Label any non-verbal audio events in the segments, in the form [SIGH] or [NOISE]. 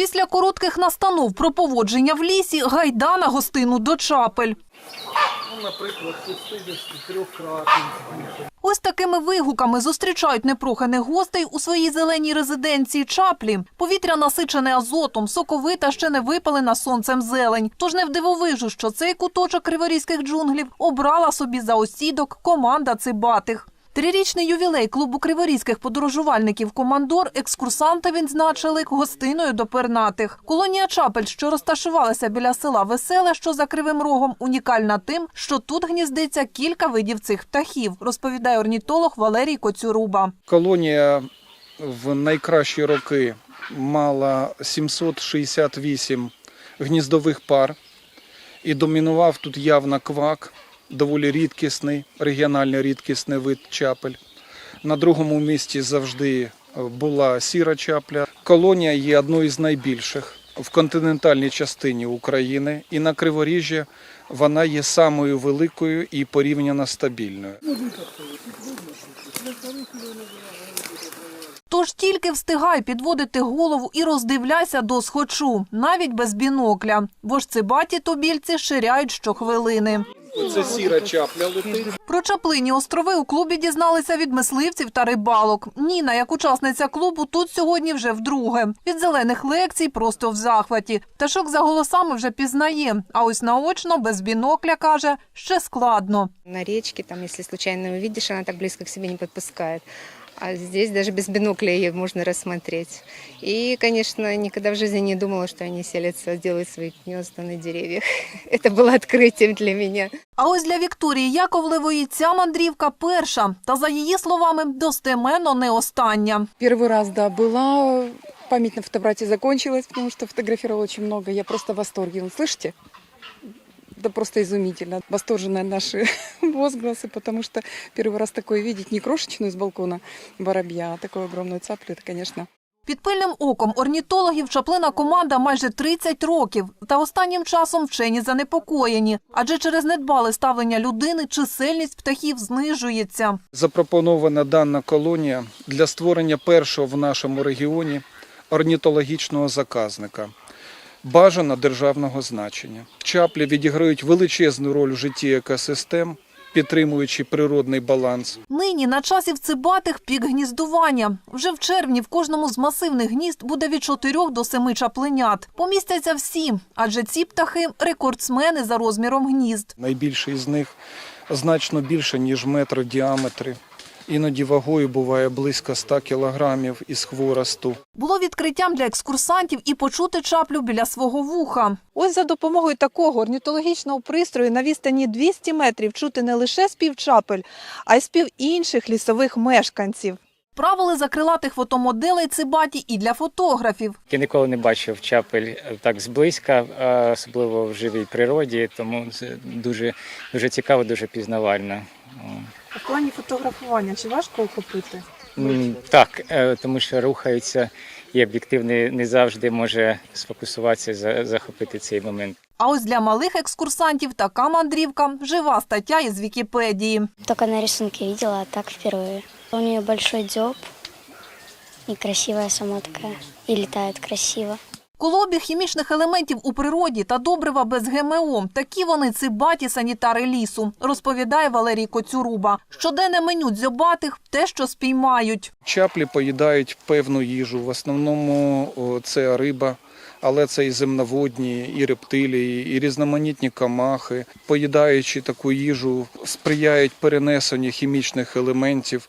Після коротких настанов про поводження в лісі гайда на гостину до чапель. Ну, наприклад. Ось такими вигуками зустрічають непроханих гостей у своїй зеленій резиденції чаплі. Повітря насичене азотом, соковита ще не випалена сонцем зелень. Тож не вдивовижу, що цей куточок криворізьких джунглів обрала собі за осідок команда цибатих. Трирічний ювілей клубу криворізьких подорожувальників Командор екскурсанти відзначили гостиною до пернатих. Колонія чапель, що розташувалася біля села Веселе, що за кривим рогом, унікальна тим, що тут гніздиться кілька видів цих птахів, розповідає орнітолог Валерій Коцюруба. Колонія в найкращі роки мала 768 гніздових пар і домінував тут явно квак, доволі рідкісний, регіонально рідкісний вид чапель. На другому місці завжди була сіра чапля. Колонія є одною з найбільших в континентальній частині України і на Криворіжжі вона є самою великою і порівняно стабільною. Тож тільки встигай підводити голову і роздивляйся до схочу, навіть без бінокля, бо ж цибаті тубільці ширяють щохвилини. Це сіра чапля летить. Про чаплині острови у клубі дізналися від мисливців та рибалок. Ніна, як учасниця клубу, тут сьогодні вже вдруге. Від зелених лекцій просто в захваті. Пташок за голосами вже пізнає. А ось наочно, без бінокля, каже, ще складно. На річці, там, если случайно увидишь, она так близько к себе не подпускает А здесь даже без бинокля ее можно рассмотреть. И, конечно, никогда в жизни не думала, что они селятся, делают свои гнезда на деревьях. [LAUGHS] Это было открытием для меня. А ось для Вікторії Яковлевої ця мандрівка перша, та за її словами, достеменно не остання. Первый раз, да, была. Память на фотобрате закончилась, потому что фотографировала очень много. Я просто в восторге. Вы слышите? Это просто изумительно. Восторженные наши [LAUGHS] возгласы, потому что первый раз такое видеть, не крошечную с балкона воробья, а такую огромную цаплю, это, конечно, Під пильним оком орнітологів чаплина команда майже 30 років. Та останнім часом вчені занепокоєні, адже через недбале ставлення людини чисельність птахів знижується. Запропонована дана колонія для створення першого в нашому регіоні орнітологічного заказника. Бажано державного значення. Чаплі відіграють величезну роль у житті екосистем, підтримуючи природний баланс. Нині на часі в цибатих пік гніздування. Вже в червні в кожному з масивних гнізд буде від 4 до 7 чапленят. Помістяться всі, адже ці птахи рекордсмени за розміром гнізд. Найбільший з них значно більше, ніж метр в діаметрі. Іноді вагою буває близько 100 кілограмів із хворосту. Було відкриттям для екскурсантів і почути чаплю біля свого вуха. Ось за допомогою такого орнітологічного пристрою на відстані 200 метрів чути не лише спів чапель, а й спів інших лісових мешканців. Правили за крилатих фотомоделей цибаті і для фотографів. Я ніколи не бачив чапель е, так зблизька, особливо в живій природі, тому це дуже, дуже цікаво, дуже пізнавально. Плані фотографування чи важко охопити? Так, е, тому що рухається і об'єктив не, не завжди може сфокусуватися, за- захопити цей момент. А ось для малих екскурсантів така мандрівка – жива стаття із Вікіпедії. Только на рисунке видела, а так впервые. У нее большой дзёб и красивая сама такая. И летает красиво. Колообіг хімічних елементів у природі та добрива без ГМО. Такі вони цибаті санітари лісу, розповідає Валерій Коцюруба. Щоденне меню дзьобатих – те, що спіймають. Чаплі поїдають певну їжу. В основному це риба, але це і земноводні, і рептилії, і різноманітні комахи. Поїдаючи таку їжу, сприяють перенесенню хімічних елементів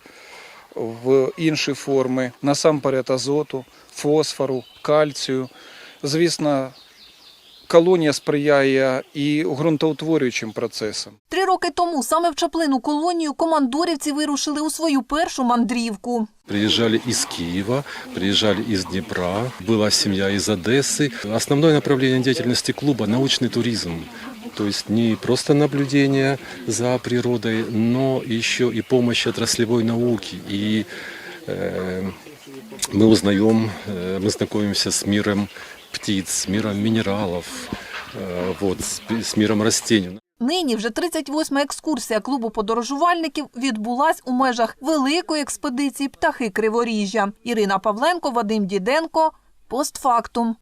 в інші форми, насамперед азоту, фосфору, кальцію. Звісно, колонія сприяє і ґрунтоутворюючим процесам. Три роки тому саме в Чаплину колонію командорівці вирушили у свою першу мандрівку. Приезжали из Киева, приезжали из Днепра, была семья из Одессы. Основное направление деятельности клуба – научный туризм. То есть не просто наблюдение за природой, но еще и помощь отраслевой науки. И э, мы узнаем, э, мы знакомимся с миром птиц, с миром минералов, э, вот, с, миром растений. Нині вже 38-ма екскурсія клубу подорожувальників відбулась у межах великої експедиції «Птахи Криворіжжя». Ірина Павленко, Вадим Діденко. Постфактум.